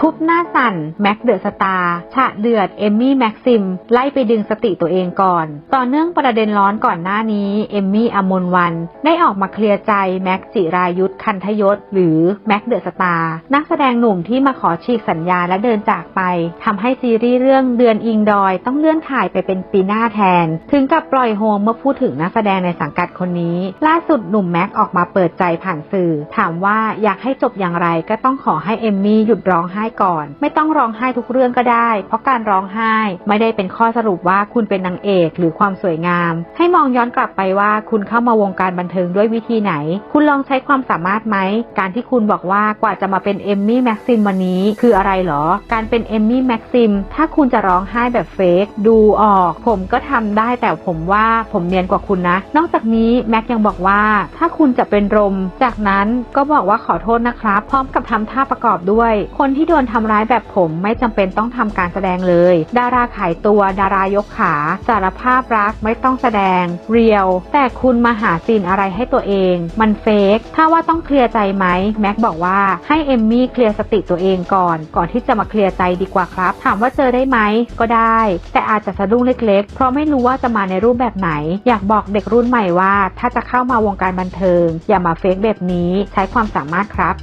ทุบหน้าสั่น แม็กเดอะสตาร์ฉะเดือด เอมมี่แม็กซิม ไล่ไปดึงสติตัวเองก่อน ต่อเนื่องประเด็นร้อนก่อนหน้านี้ เอมมี่อมนวัน ได้ออกมาเคลียร์ใจ แม็กจิรายุทธคันทยศ หรือแม็กเดอะสตาร์นักแสดงหนุ่มที่มาขอฉีกสัญญาและเดินจากไปทำให้ซีรีส์เรื่องเดือนอิงดอย ต้องเลื่อนถ่ายไปเป็นปีหน้าแทน ถึงกับปล่อยโฮมเมื่อพูดถึงนักแสดงในสังกัดคนนี้ ล่าสุดหนุ่มแม็กออกมาเปิดใจผ่านสื่อ ถามว่าอยากให้จบอย่างไรก็ต้องขอให้เอมมี่หยุดร้องไห้ก่อน ไม่ต้องร้องไห้ทุกเรื่องก็ได้ เพราะการร้องไห้ไม่ได้เป็นข้อสรุปว่าคุณเป็นนางเอกหรือความสวยงาม ให้มองย้อนกลับไปว่าคุณเข้ามาวงการบันเทิงด้วยวิธีไหน คุณลองใช้ความสามารถไหม การที่คุณบอกว่ากว่าจะมาเป็นเอมมี่แม็กซิมวันนี้คืออะไรหรอ การเป็นเอมมี่แม็กซิมถ้าคุณจะร้องไห้แบบเฟกดูออก ผมก็ทำได้แต่ผมว่าผมเนียนกว่าคุณนะ นอกจากนี้แม็กยังบอกว่า ถ้าคุณจะเป็นรม จากนั้นก็บอกว่าขอโทษนะครับ พร้อมกับทำท่าประกอบด้วย คนที่โดนทำร้ายแบบผมไม่จำเป็นต้องทำการแสดงเลย ดาราขายตัว ดารายกขา สารภาพรักไม่ต้องแสดง เรียว แต่คุณมาหาซีนอะไรให้ตัวเอง มันเฟกถ้าว่าต้องเคลียร์ใจไหมแม็กบอกว่าให้เอมมี่เคลียร์สติตัวเองก่อน ก่อนที่จะมาเคลียร์ใจดีกว่าครับ ถามว่าเจอได้ไหมก็ได้ แต่อาจจะสะดุ้งเล็กๆ เพราะไม่รู้ว่าจะมาในรูปแบบไหน อยากบอกเด็กรุ่นใหม่ว่า ถ้าจะเข้ามาวงการบันเทิง อย่ามาเฟกแบบนี้ใช้ความสามารถครับ